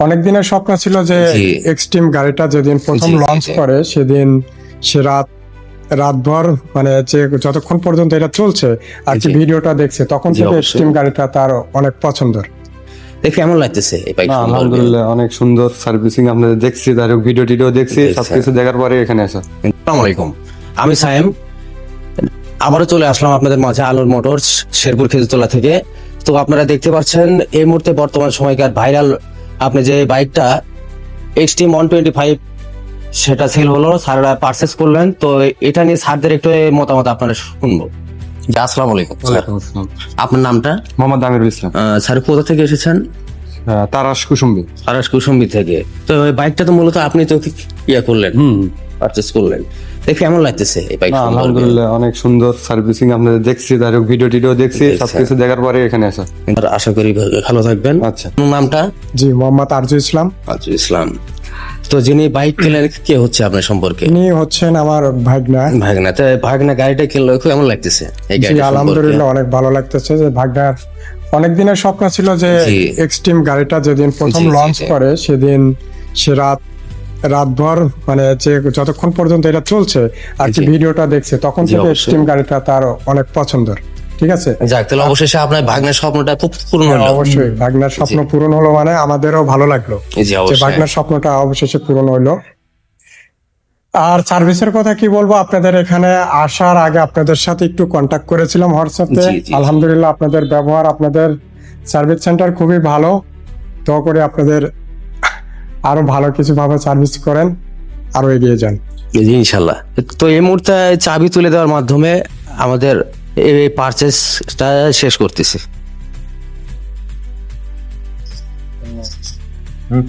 অনেক দিনের স্বপ্ন ছিল যে এক্সট্রিম গাড়িটা যেদিন প্রথম লঞ্চ করে সেদিন সে রাত রাতভর মানে যে যতক্ষণ পর্যন্ত এটা চলছে আর কি ভিডিওটা দেখছে তখন থেকে এক্সট্রিম গাড়িটা তার অনেক পছন্দের। দেখে কেমন লাগতেছে এই বাইক আলহামদুলিল্লাহ অনেক সুন্দর সার্ভিসিং আপনাদের দেখছি যাই হোক ভিডিও টিডিও দেখছি। সবকিছু দেখার পরে এখানে আসা। আসসালামু আলাইকুম। আমি সায়েম। আবারও চলে আসলাম আপনাদের মাঝে আলোর মোটরস শেরপুর খেজুতলা থেকে। তো আপনারা দেখতে পাচ্ছেন এই মুহূর্তে বর্তমান সময়কার ভাইরাল আপনি যে বাইকটা এক্সট্রিম ওয়ান টোয়েন্টি ফাইভ সেটা সেল হলো স্যাররা পারচেস করলেন তো এটা নিয়ে স্যারদের একটু মতামত আপনারা শুনব। জি, আসসালামু আলাইকুম আপনার নামটা? মোহাম্মদ আমির ইসলাম। স্যার কোথা থেকে এসেছেন? তারাস কুসুম্বি। আরাস কুসুম্বি থেকে। তো এই বাইকটা তো মূলত আপনি তো ইয়া করলেন হুম। পারচেস করলেন। দেখে কেমন লাগতেছে এই বাইক আলহামদুলিল্লাহ অনেক সুন্দর সার্ভিসিং আপনাদের দেখছি হোক ভিডিও টিডিও দেখছি সবকিছু দেখার পরে এখানে আসা। আশা করি ভালো থাকবেন। আচ্ছা। নামটা? জি মোহাম্মদ আরজু ইসলাম। আজু ইসলাম। তো যিনি বাইক কিনলেন কে হচ্ছে আপনার সম্পর্কে? ইনি হচ্ছেন আমার ভাগনা। ভাগনা তো ভাগনা গাড়িটা কিনলো কেমন লাগতেছে এই আলহামদুলিল্লাহ অনেক ভালো লাগতেছে যে ভাগনার অনেক দিনের স্বপ্ন ছিল যে এক্সট্রিম গাড়িটা যেদিন প্রথম লঞ্চ করে সেদিন সে রাত রাতভর মানে যে যতক্ষণ পর্যন্ত এটা চলছে আর কি ভিডিওটা দেখছে তখন থেকে। এক্সট্রিম গাড়িটা তার অনেক পছন্দের ঠিক আছে? যাক তাহলে অবশেষে আপনার ভাগনার স্বপ্নটা খুব পূর্ণ হলো। অবশ্যই। ভাগনার স্বপ্ন পূরণ হলো মানে আমাদেরও ভালো লাগল। যে ভাগনার স্বপ্নটা অবশেষে পূরণ হইল আর সার্ভিসের কথা কি বলব? আপনাদের এখানে আসার আগে আপনাদের সাথে একটু কন্ট্যাক্ট করেছিলাম হোয়াটসঅ্যাপে। আলহামদুলিল্লাহ আপনাদের ব্যবহার আপনাদের সার্ভিস সেন্টার খুবই ভালো। দয়া করে আপনাদের আরও ভালো কিছু ভাবে সার্ভিস করেন আরও এগিয়ে যান। জি ইনশাল্লাহ। তো এই মুহূর্তে চাবি তুলে দেওয়ার মাধ্যমে আমাদের এই পারচেসটা শেষ করতেছি। হুম